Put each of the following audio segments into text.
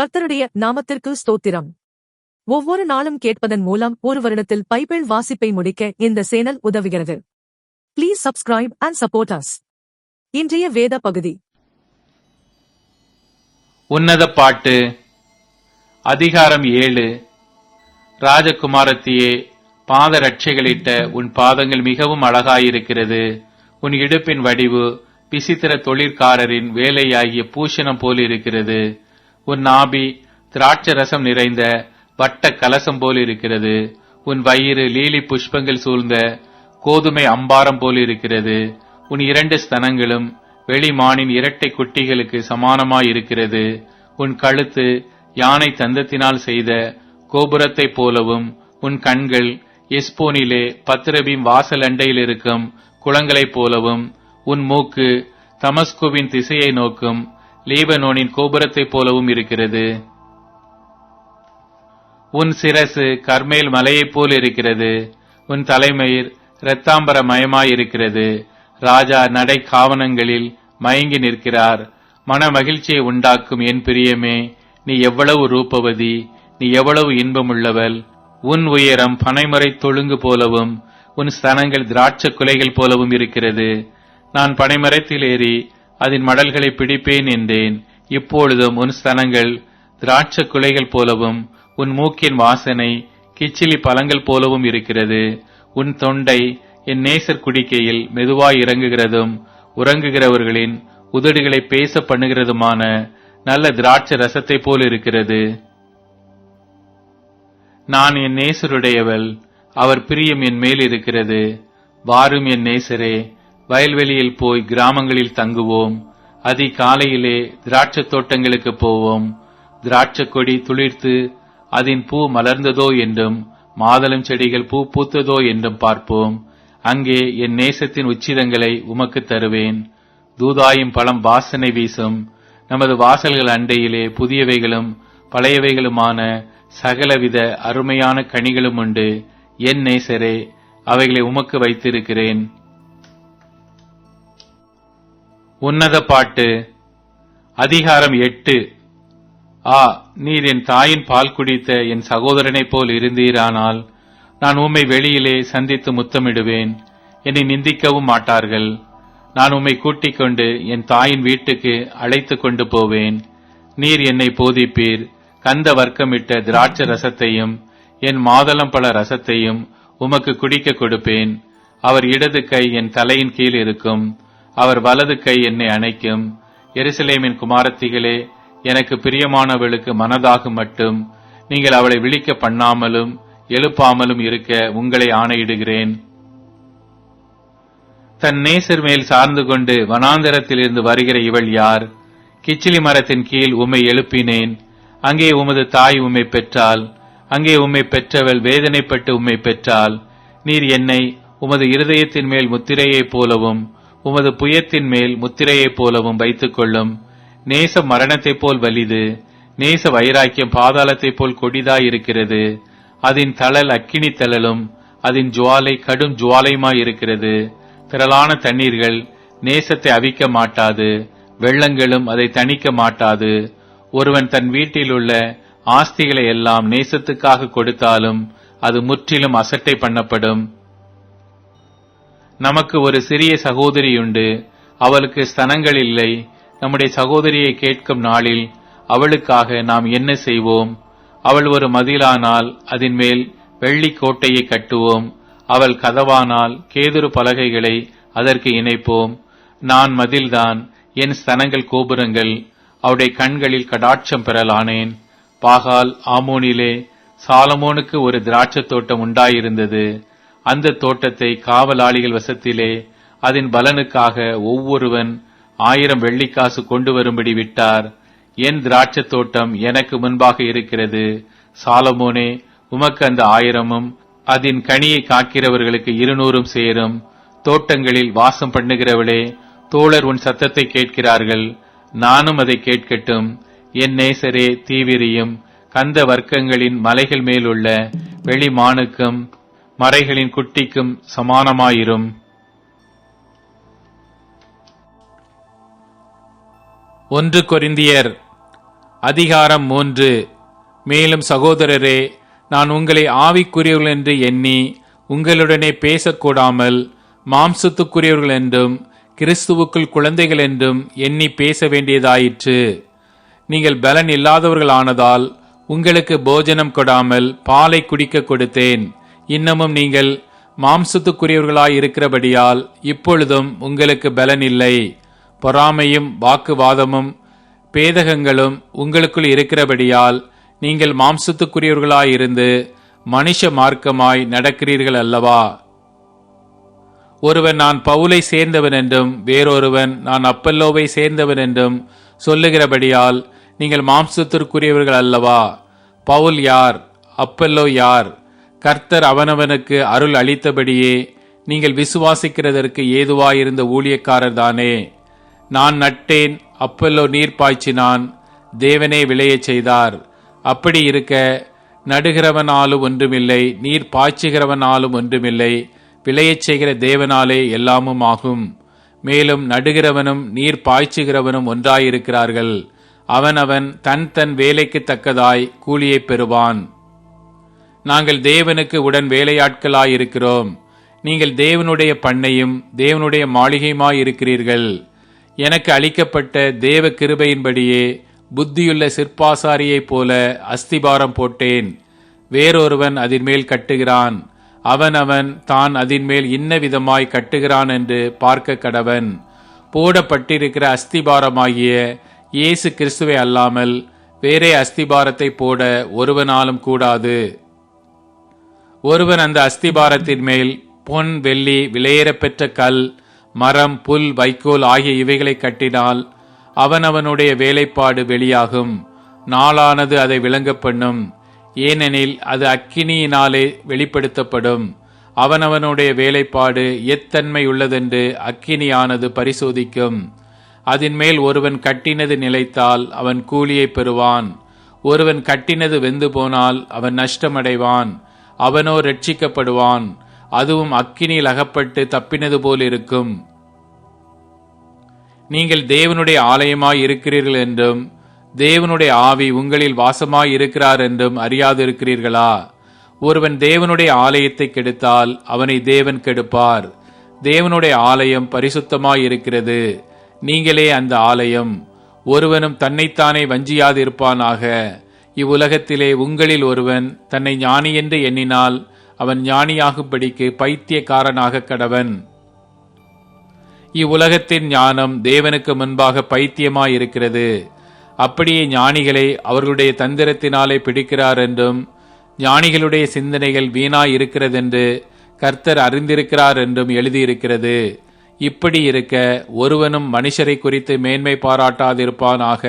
கர்த்தருடைய நாமத்திற்கு ஸ்தோத்திரம். ஒவ்வொரு நாளும் கேட்பதன் மூலம் ஒரு வருடத்தில் பைபிள் வாசிப்பை முடிக்க இந்த சேனல் உதவுகிறது. Please subscribe and support us இன்றைய வேத பகுதி. உன்னத பாட்டு அதிகாரம் ஏழு. ராஜகுமாரத்தியே பாத ரட்சைகளிட்ட உன் பாதங்கள் மிகவும் அழகாயிருக்கிறது. உன் இடுப்பின் வடிவு விசித்திர தொழிற்காரரின் வேலையாகிய பூஷணம் போலிருக்கிறது. உன் நாபி திராட்சரசம் நிறைந்த வட்ட கலசம் போல் இருக்கிறது. உன் வயிறு லீலி புஷ்பங்கள் சூழ்ந்த கோதுமை அம்பாரம் போல் இருக்கிறது. உன் இரண்டு ஸ்தனங்களும் வெளிமானின் இரட்டை குட்டிகளுக்கு சமானமாயிருக்கிறது உன் கழுத்து யானை தந்தத்தினால் செய்த கோபுரத்தைப் போலவும் உன் கண்கள் எஸ்போனிலே பத்திரபீம் வாசல் அண்டையில் இருக்கும் குளங்களைப் போலவும் உன் மூக்கு தமஸ்குவின் திசையை நோக்கும் லீபனோனின் கோபுரத்தைப் போலவும் இருக்கிறது. உன் சிரசு கர்மேல் மலையைப் போல் இருக்கிறது. உன் தலைமயிர் இரத்தாம்பர மயமாயிருக்கிறது ராஜா நடை காவனங்களில் மயங்கி நிற்கிறார். மன மகிழ்ச்சியை உண்டாக்கும் என் பிரியமே நீ எவ்வளவு ரூபவதி நீ எவ்வளவு இன்பமுள்ளவள். உன் உயரம் பனைமறை தொழுங்கு போலவும் உன் ஸ்தனங்கள் திராட்ச குலைகள் போலவும் இருக்கிறது. நான் பனைமரத்தில் ஏறி அதன் மடல்களை பிடிப்பேன் என்றேன். இப்பொழுதும் உன் ஸ்தனங்கள் திராட்சை குலைகள் போலவும் உன் மூக்கின் வாசனை கிச்சிலி பழங்கள் போலவும் இருக்கிறது. உன் தொண்டை என் நேசர் குடிக்கையில் மெதுவாய் இறங்குகிறதும் உறங்குகிறவர்களின் உதடுகளை பேச பண்ணுகிறதுமான நல்ல திராட்சை ரசத்தை போல் இருக்கிறது. நான் என் நேசருடையவள் அவர் பிரியம் என் மேல் இருக்கிறது. வாரும் என் நேசரே வயல்வெளியில் போய் கிராமங்களில் தங்குவோம். அதி காலையிலே திராட்சை தோட்டங்களுக்கு போவோம். திராட்சை கொடி துளிர்த்து அதன் பூ மலர்ந்ததோ என்றும் மாதளம் செடிகள் பூ பூத்ததோ என்றும் பார்ப்போம். அங்கே என் நேசத்தின் உச்சிதங்களை உமக்கு தருவேன். தூதாயும் பழம் வாசனை வீசும். நமது வாசல்கள் அண்டையிலே புதியவைகளும் பழையவைகளுமான சகலவித அருமையான கனிகளும் உண்டு. என் நேசரே அவைகளை உமக்கு வைத்திருக்கிறேன். உன்னத பாட்டு அதிகாரம் எட்டு. ஆ நீர் என் தாயின் பால் குடித்த என் சகோதரனைப் போல் இருந்தீரானால் நான் உம்மை வெளியிலே சந்தித்து முத்தமிடுவேன். என்னை நிந்திக்கவும் மாட்டார்கள். நான் உம்மை கூட்டிக் கொண்டு என் தாயின் வீட்டுக்கு அழைத்து கொண்டு போவேன். நீர் என்னை போதிப்பீர். கந்த வர்க்கமிட்ட திராட்சை ரசத்தையும் என் மாதளம்பழ ரசத்தையும் உமக்கு குடிக்க கொடுப்பேன். அவர் இடது கை என் தலையின் கீழ் இருக்கும். அவர் வலது கை என்னை அணைக்கும். எருசலேமின் குமாரத்திகளே எனக்கு பிரியமானவளுக்கு மனதாகும் மட்டும். நீங்கள் அவளை விழிக்க பண்ணாமலும் எழுப்பாமலும் இருக்க உங்களை ஆணையிடுகிறேன். தன் நேசர் மேல் சார்ந்து கொண்டு வனாந்தரத்திலிருந்து வருகிற இவள் யார்? கிச்சிலி மரத்தின் கீழ் உம்மை எழுப்பினேன். அங்கே உமது தாய் உம்மை பெற்றாள். அங்கே உம்மை பெற்றவள் வேதனைப்பட்டு உம்மை பெற்றாள். நீர் என்னை உமது இருதயத்தின் மேல் முத்திரையைப் போலவும் உமது புயத்தின் மேல் முத்திரையைப் போலவும் வைத்துக் கொள்ளும் நேச மரணத்தைப் போல் வலிது. நேச வைராக்கியம் பாதாளத்தைப் போல் கொடிதாயிருக்கிறது. அதன் தளல் அக்கினி தளலும் அதன் ஜுவாலை கடும் ஜுவாலையுமாயிருக்கிறது. திரளான தண்ணீர்கள் நேசத்தை அவிக்க மாட்டாது. வெள்ளங்களும் அதை தணிக்க மாட்டாது. ஒருவன் தன் வீட்டில் உள்ள ஆஸ்திகளை எல்லாம் நேசத்துக்காக கொடுத்தாலும் அது முற்றிலும் அசட்டை பண்ணப்படும். நமக்கு ஒரு சிறிய சகோதரியுண்டு. அவளுக்கு ஸ்தனங்கள் இல்லை. நம்முடைய சகோதரியை கேட்கும் நாளில் அவளுக்காக நாம் என்ன செய்வோம்? அவள் ஒரு மதிலானால் அதன் மேல் வெள்ளி கோட்டையை கட்டுவோம். அவள் கதவானால் கேதுரு பலகைகளை அதற்கு இணைப்போம். நான் மதில்தான் என் ஸ்தனங்கள் கோபுரங்கள் அவருடைய கண்களில் கடாட்சம் பெறலானேன். பாகால் ஆமோனிலே சாலமோனுக்கு ஒரு திராட்சத் தோட்டம் உண்டாயிருந்தது. அந்த தோட்டத்தை காவலாளிகள் வசத்திலே அதன் பலனுக்காக ஒவ்வொருவன் ஆயிரம் வெள்ளிக்காசு கொண்டு வரும்படி விட்டார். என் திராட்சை தோட்டம் எனக்கு முன்பாக இருக்கிறது. சாலமோனே உமக்கு அந்த ஆயிரமும் அதன் கனியை காக்கிறவர்களுக்கு இருநூறும் சேரும். தோட்டங்களில் வாசம் பண்ணுகிறவளே தோழர் உன் சத்தத்தை கேட்கிறார்கள். நானும் அதை கேட்கட்டும். என் நேசரே தீவிரியும் கந்த வர்க்கங்களின் மலைகள் மேலுள்ள வெளிமானுக்கும் மறைகளின் குட்டிக்கும் சமானமாயிரும். ஒன்று கொரிந்தியர் அதிகாரம் மூன்று. மேலும் சகோதரரே நான் உங்களை ஆவிக்குரியவர்கள் என்று எண்ணி உங்களுடனே பேசக்கூடாமல் மாம்சத்துக்குரியவர்கள் என்றும் கிறிஸ்துவுக்குள் குழந்தைகள் என்றும் எண்ணி பேச வேண்டியதாயிற்று. நீங்கள் பலன் இல்லாதவர்களானதால் உங்களுக்கு போஜனம் கொடாமல் பாலை குடிக்க கொடுத்தேன். இன்னமும் நீங்கள் மாம்சத்துக்குரியவர்களாய் இருக்கிறபடியால் இப்பொழுதும் உங்களுக்கு பலன் இல்லை பொறாமையும் வாக்குவாதமும் பேதகங்களும் உங்களுக்குள் இருக்கிறபடியால் நீங்கள் மாம்சத்துக்குரியவர்களாயிருந்து மனுஷ மார்க்கமாய் நடக்கிறீர்கள் அல்லவா? ஒருவன் நான் பவுலை சேர்ந்தவன் என்றும் வேறொருவன் நான் அப்பல்லோவை சேர்ந்தவன் என்றும் சொல்லுகிறபடியால் நீங்கள் மாம்சத்திற்குரியவர்கள் அல்லவா? பவுல் யார்? அப்பல்லோ யார்? கர்த்தர் அவனவனுக்கு அருள் அளித்தபடியே நீங்கள் விசுவாசிக்கிறதற்கு ஏதுவாயிருந்த ஊழியக்காரர் தானே. நான் நட்டேன் அப்பல்லோ நீர் பாய்ச்சினான் தேவனே விளையச் செய்தார். அப்படி இருக்க நடுகிறவனாலும் ஒன்றுமில்லை நீர் பாய்ச்சுகிறவனாலும் ஒன்றுமில்லை விளையச் செய்கிற தேவனாலே எல்லாமும் ஆகும். மேலும் நடுகிறவனும் நீர் பாய்ச்சுகிறவனும் ஒன்றாயிருக்கிறார்கள். அவனவன் தன் தன் வேலைக்கு தக்கதாய் கூலியை பெறுவான். நாங்கள் தேவனுக்கு உடன் வேலையாட்களாயிருக்கிறோம். நீங்கள் தேவனுடைய பண்ணையும் தேவனுடைய மாளிகையுமாய் இருக்கிறீர்கள் எனக்கு அளிக்கப்பட்ட தேவ கிருபையின்படியே புத்தியுள்ள சிற்பாசாரியைப் போல அஸ்திபாரம் போட்டேன். வேறொருவன் அதின் மேல் கட்டுகிறான். அவன் அவன் தான் அதின் மேல் இன்ன விதமாய் கட்டுகிறான் என்று பார்க்க கடவன். போடப்பட்டிருக்கிற அஸ்திபாரமாகிய இயேசு கிறிஸ்துவை அல்லாமல் வேறே அஸ்திபாரத்தை போட ஒருவனாலும் கூடாது. ஒருவன் அந்த அஸ்திபாரத்தின் மேல் பொன் வெள்ளி விலையேறப்பெற்ற கல் மரம் புல் வைக்கோல் ஆகிய இவைகளை கட்டினால் அவனவனுடைய வேலைப்பாடு வெளியாகும். நாளானது அதை விளங்க பண்ணும். ஏனெனில் அது அக்கினியினாலே வெளிப்படுத்தப்படும். அவனவனுடைய வேலைப்பாடு எத்தன்மை உள்ளதென்று அக்கினியானது பரிசோதிக்கும். அதன் மேல் ஒருவன் கட்டினது நிலைத்தால் அவன் கூலியை பெறுவான். ஒருவன் கட்டினது வெந்து போனால் அவன் நஷ்டமடைவான். அவனோ ரட்சிக்கப்படுவான் அதுவும் அக்கினியில் அகப்பட்டு தப்பினது போல் இருக்கும். நீங்கள் தேவனுடைய ஆலயமாய் இருக்கிறீர்கள் என்றும் தேவனுடைய ஆவி உங்களில் வாசமாய் இருக்கிறார் என்றும் அறியாதிருக்கிறீர்களா? ஒருவன் தேவனுடைய ஆலயத்தை கெடுத்தால் அவனை தேவன் கெடுப்பார். தேவனுடைய ஆலயம் பரிசுத்தமாய் இருக்கிறது. நீங்களே அந்த ஆலயம். ஒருவனும் தன்னைத்தானே வஞ்சியாதிருப்பானாக. இவ்வுலகத்திலே உங்களில் ஒருவன் தன்னை ஞானி என்று எண்ணினால் அவன் ஞானியாகும்படிக்கு பைத்தியக்காரனாக கடவன். இவ்வுலகத்தின் ஞானம் தேவனுக்கு முன்பாக பைத்தியமாயிருக்கிறது. அப்படியே ஞானிகளை அவர்களுடைய தந்திரத்தினாலே பிடிக்கிறார் என்றும் ஞானிகளுடைய சிந்தனைகள் வீணாயிருக்கிறதென்று கர்த்தர் அறிந்திருக்கிறார் என்றும் எழுதியிருக்கிறது. இப்படி இருக்க ஒருவனும் மனுஷரை குறித்து மேன்மை பாராட்டாதிருப்பானாக.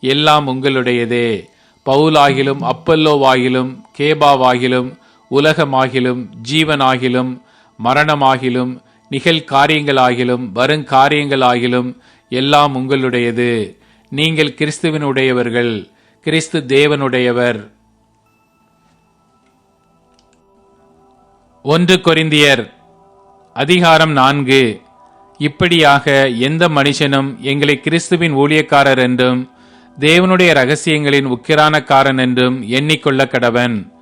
எல்லாம் உங்களுடையதே. பவுலாகிலும் அப்பல்லோவாகிலும் கேபாவாகிலும் உலகமாகிலும் ஜீவனாகிலும் மரணமாகிலும் நிகழ் காரியங்களாகிலும் வருங்காரியங்களாகிலும் எல்லாம் உங்களுடையது. நீங்கள் கிறிஸ்துவினுடையவர்கள் கிறிஸ்து தேவனுடையவர். ஒன்று கொரிந்தியர் அதிகாரம் நான்கு. இப்படியாக எந்த மனுஷனும் எங்களை கிறிஸ்துவின் ஊழியக்காரர் என்றும் தேவனுடைய ரகசியங்களின் உக்கிரானக்காரன் என்றும் எண்ணிக்கொள்ள கடவன்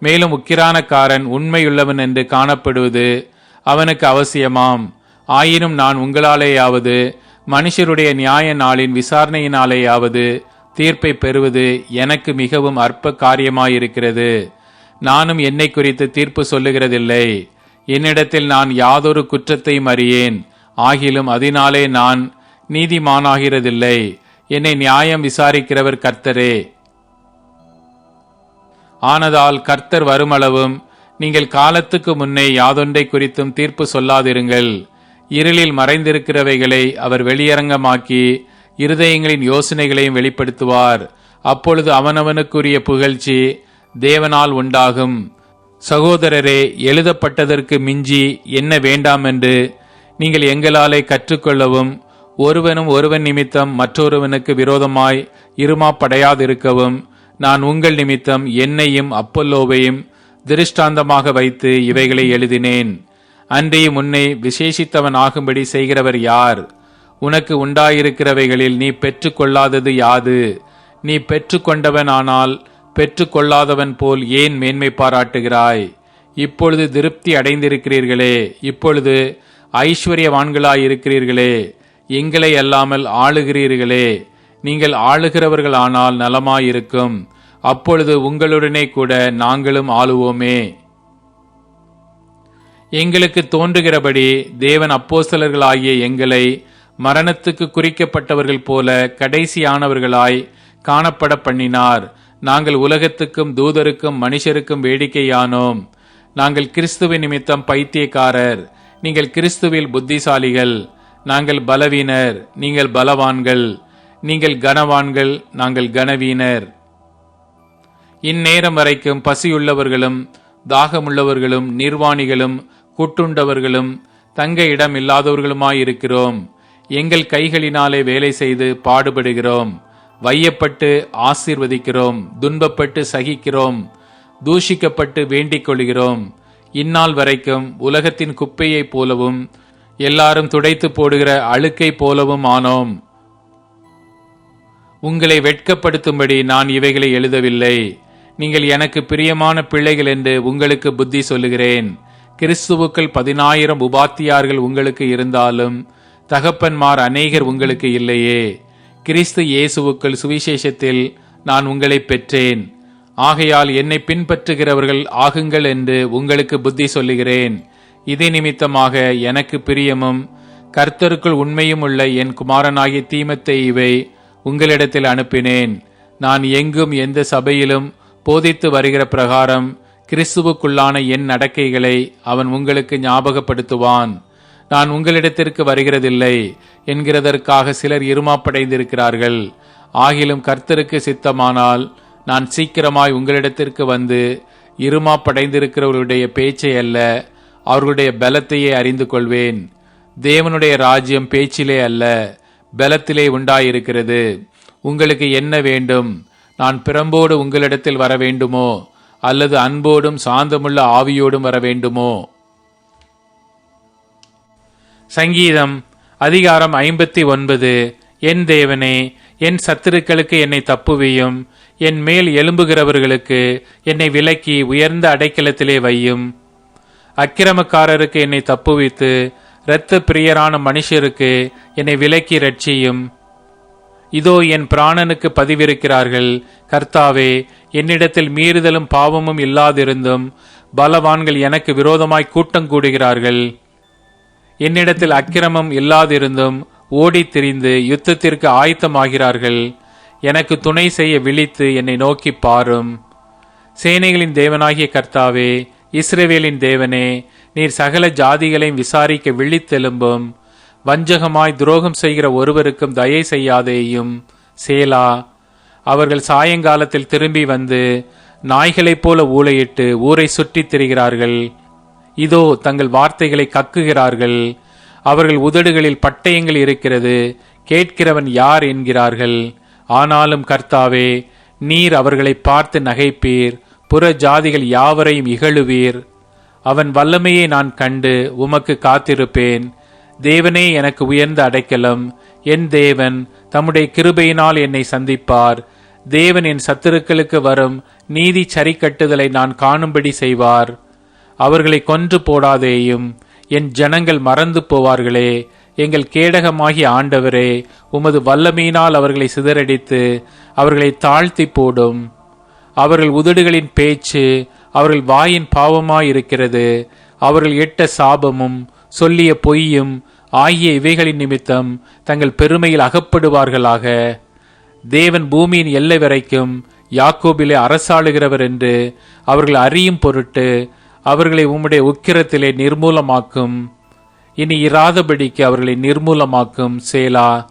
மேலும் உக்கிரானக்காரன் உண்மையுள்ளவன் என்று காணப்படுவது அவனுக்கு அவசியமாம். ஆயினும் நான் உங்களாலேயாவது மனுஷருடைய நியாய நாளின் விசாரணையினாலேயாவது தீர்ப்பை பெறுவது எனக்கு மிகவும் அற்ப காரியமாயிருக்கிறது. நானும் என்னை குறித்து தீர்ப்பு சொல்லுகிறதில்லை. என்னிடத்தில் நான் யாதொரு குற்றத்தையும் அறியேன். ஆகிலும் அதனாலே நான் நீதிமானாகிறதில்லை. என்னை நியாயம் விசாரிக்கிறவர் கர்த்தரே. ஆனதால் கர்த்தர் வருமளவும் நீங்கள் காலத்துக்கு முன்னே யாதொன்றை குறித்தும் தீர்ப்பு சொல்லாதிருங்கள். இருளில் மறைந்திருக்கிறவைகளை அவர் வெளியரங்கமாக்கி இருதயங்களின் யோசனைகளையும் வெளிப்படுத்துவார். அப்பொழுது அவனவனுக்குரிய புகழ்ச்சி தேவனால் உண்டாகும். சகோதரரே எழுதப்பட்டதற்கு மிஞ்சி என்ன வேண்டாம் என்று நீங்கள் எங்களாலே கற்றுக்கொள்ளவும் ஒருவனும் ஒருவன் நிமித்தம் மற்றொருவனுக்கு விரோதமாய் இருமாப்படையாதிருக்கவும். நான் உங்கள் நிமித்தம் என்னையும் அப்பல்லோவையும் திருஷ்டாந்தமாக வைத்து இவைகளை எழுதினேன். அன்றியும் உன்னை விசேஷித்தவன் ஆகும்படி செய்கிறவர் யார்? உனக்கு உண்டாயிருக்கிறவைகளில் நீ பெற்றுக்கொள்ளாதது யாது? நீ பெற்றுக்கொண்டவனானால் பெற்றுக்கொள்ளாதவன் போல் ஏன் மேன்மை பாராட்டுகிறாய்? இப்பொழுது திருப்தி அடைந்திருக்கிறீர்களே இப்பொழுது ஐஸ்வர்யவான்களாயிருக்கிறீர்களே இருக்கிறீர்களே எங்களை அல்லாமல் ஆளுகிறீர்களே. நீங்கள் ஆளுகிறவர்களானால் நலமாயிருக்கும். அப்பொழுது உங்களுடனே கூட நாங்களும் ஆளுவோமே. எங்களுக்கு தோன்றுகிறபடி தேவன் அப்போஸ்தலர்களாகிய எங்களை மரணத்துக்கு குறிக்கப்பட்டவர்கள் போல கடைசியானவர்களாய் காணப்பட பண்ணினார். நாங்கள் உலகத்துக்கும் தூதருக்கும் மனுஷருக்கும் வேடிக்கையானோம். நாங்கள் கிறிஸ்துவின் நிமித்தம் பைத்தியக்காரர். நீங்கள் கிறிஸ்துவில் புத்திசாலிகள். நாங்கள் பலவீனர் நீங்கள் பலவான்கள். நீங்கள் கனவான்கள் நாங்கள் கனவீனர். இந்நேரம் வரைக்கும் பசியுள்ளவர்களும் தாகமுள்ளவர்களும் நிர்வாணிகளும் குட்டுண்டவர்களும் தங்க இடம் இல்லாதவர்களுமாயிருக்கிறோம். எங்கள் கைகளினாலே வேலை செய்து பாடுபடுகிறோம். வையப்பட்டு ஆசீர்வதிக்கிறோம் துன்பப்பட்டு சகிக்கிறோம் தூஷிக்கப்பட்டு வேண்டிக் கொள்கிறோம். இந்நாள் வரைக்கும் உலகத்தின் குப்பையைப் போலவும் எல்லாரும் துடைத்து போடுகிற அழுக்கை போலவும் ஆனோம். உங்களை வெட்கப்படுத்தும்படி நான் இவைகளை எழுதவில்லை. நீங்கள் எனக்கு பிரியமான பிள்ளைகள் என்று உங்களுக்கு புத்தி சொல்லுகிறேன். கிறிஸ்துவுக்கள் பதினாயிரம் உபாத்தியார்கள் உங்களுக்கு இருந்தாலும் தகப்பன்மார் அநேகர் உங்களுக்கு இல்லையே. கிறிஸ்து இயேசுவுக்கள் சுவிசேஷத்தில் நான் உங்களை பெற்றேன். ஆகையால் என்னை பின்பற்றுகிறவர்கள் ஆகுங்கள் என்று உங்களுக்கு புத்தி சொல்லுகிறேன். இதை நிமித்தமாக எனக்கு பிரியமும் கர்த்தருக்குள் உண்மையும் உள்ள என் குமாரனாகிய தீமத்தை இவை உங்களிடத்தில் அனுப்பினேன். நான் எங்கும் எந்த சபையிலும் போதித்து வருகிற பிரகாரம் கிறிஸ்துவுக்குள்ளான என் நடக்கைகளை அவன் உங்களுக்கு ஞாபகப்படுத்துவான். நான் உங்களிடத்திற்கு வருகிறதில்லை என்கிறதற்காக சிலர் இருமாப்படைந்திருக்கிறார்கள். ஆகிலும் கர்த்தருக்கு சித்தமானால் நான் சீக்கிரமாய் உங்களிடத்திற்கு வந்து இருமாப்படைந்திருக்கிறவர்களுடைய பேச்சை அல்ல அவர்களுடைய பலத்தையே அறிந்து கொள்வேன். தேவனுடைய ராஜ்யம் பேச்சிலே அல்ல பலத்திலே உண்டாயிருக்கிறது. உங்களுக்கு என்ன வேண்டும்? நான் பிறம்போடு உங்களிடத்தில் வர வேண்டுமோ அல்லது அன்போடும் சாந்தமுள்ள ஆவியோடும் வர வேண்டுமோ சங்கீதம் அதிகாரம் ஐம்பத்தி ஒன்பது. என் தேவனே என் சத்துருக்களுக்கு என்னை தப்புவியும். என் மேல் எழும்புகிறவர்களுக்கு என்னை விலக்கி உயர்ந்த அடைக்கலத்திலே வையும். அக்கிரமக்காரருக்கு என்னை தப்புவித்து இரத்த பிரியரான மனுஷருக்கு என்னை விலக்கி ரட்சியும் இதோ என் பிராணனுக்கு பதிவிருக்கிறார்கள். கர்த்தாவே என்னிடத்தில் மீறுதலும் பாவமும் இல்லாதிருந்தும் பலவான்கள் எனக்கு விரோதமாய் கூட்டம் கூடுகிறார்கள். என்னிடத்தில் அக்கிரமம் இல்லாதிருந்தும் ஓடித் திரிந்து யுத்தத்திற்கு ஆயத்தமாகிறார்கள். எனக்கு துணை செய்ய விழித்து என்னை நோக்கி பாரும். சேனைகளின் தேவனாகிய கர்த்தாவே இஸ்ரேவேலின் தேவனே நீர் சகல ஜாதிகளையும் விசாரிக்க விழித்தெலும்பும் வஞ்சகமாய் துரோகம் செய்கிற ஒருவருக்கும் தயை செய்யாதேயும். சேலா அவர்கள் சாயங்காலத்தில் திரும்பி வந்து நாய்களைப் போல ஊளையிட்டு ஊரை சுற்றித் திரிகிறார்கள். இதோ தங்கள் வார்த்தைகளை கக்குகிறார்கள். அவர்கள் உதடுகளில் பட்டயங்கள் இருக்கிறது கேட்கிறவன் யார் என்கிறார்கள். ஆனாலும் கர்த்தாவே நீர் அவர்களை பார்த்து நகைப்பீர். புற ஜாதிகள் யாவரையும் இகழுவீர். அவன் வல்லமையை நான் கண்டு உமக்கு காத்திருப்பேன். தேவனே எனக்கு உயர்ந்த அடைக்கலம். என் தேவன் தம்முடைய கிருபையினால் என்னை சந்திப்பார். தேவன் என் சத்துருக்களுக்கு வரும் நீதி சரிக்கட்டுதலை நான் காணும்படி செய்வார். அவர்களை கொன்று போடாதேயும். என் ஜனங்கள் மறந்து போவார்களே. எங்கள் கேடகமாகிய ஆண்டவரே உமது வல்லமையினால் அவர்களை சிதறடித்து அவர்களை தாழ்த்தி போடும். அவர்கள் உதடுகளின் பேச்சு அவர்கள் வாயின் பாவமாயிருக்கிறது அவர்கள் எட்ட சாபமும் சொல்லிய பொய்யும் ஆகிய இவைகளின் நிமித்தம் தங்கள் பெருமையில் அகப்படுவார்களாக. தேவன் பூமியின் எல்லை வரைக்கும் யாக்கோபிலே அரசாளுகிறவர் என்று அவர்கள் அறியும் பொருட்டு அவர்களை உம்முடைய உக்கிரத்திலே நிர்மூலமாக்கும். இனி இராதபடிக்கு அவர்களை நிர்மூலமாக்கும் சேலா.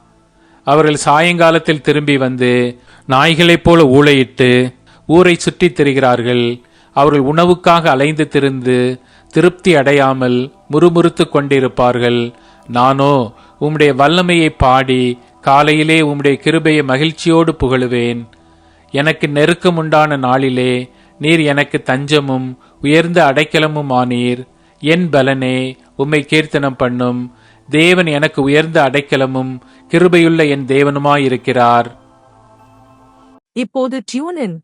அவர்கள் சாயங்காலத்தில் திரும்பி வந்து நாய்களைப் போல ஊழையிட்டு ஊரை சுற்றித் திரிகிறார்கள். அவர்கள் உணவுக்காக அலைந்து திரிந்து திருப்தி அடையாமல் முறுமுறுத்து கொண்டிருப்பார்கள். நானோ உம்முடைய வல்லமையை பாடி காலையிலே உம்முடைய கிருபையை மகிழ்ச்சியோடு புகழுவேன். எனக்கு நெருக்கம் உண்டான நாளிலே நீர் எனக்கு தஞ்சமும் உயர்ந்த அடைக்கலமும் ஆனீர் என் பலனே உம்மை கீர்த்தனம் பண்ணும். தேவன் எனக்கு உயர்ந்த அடைக்கலமும் கிருபையுள்ள என் தேவனுமாயிருக்கிறார். இப்போது டியூனின்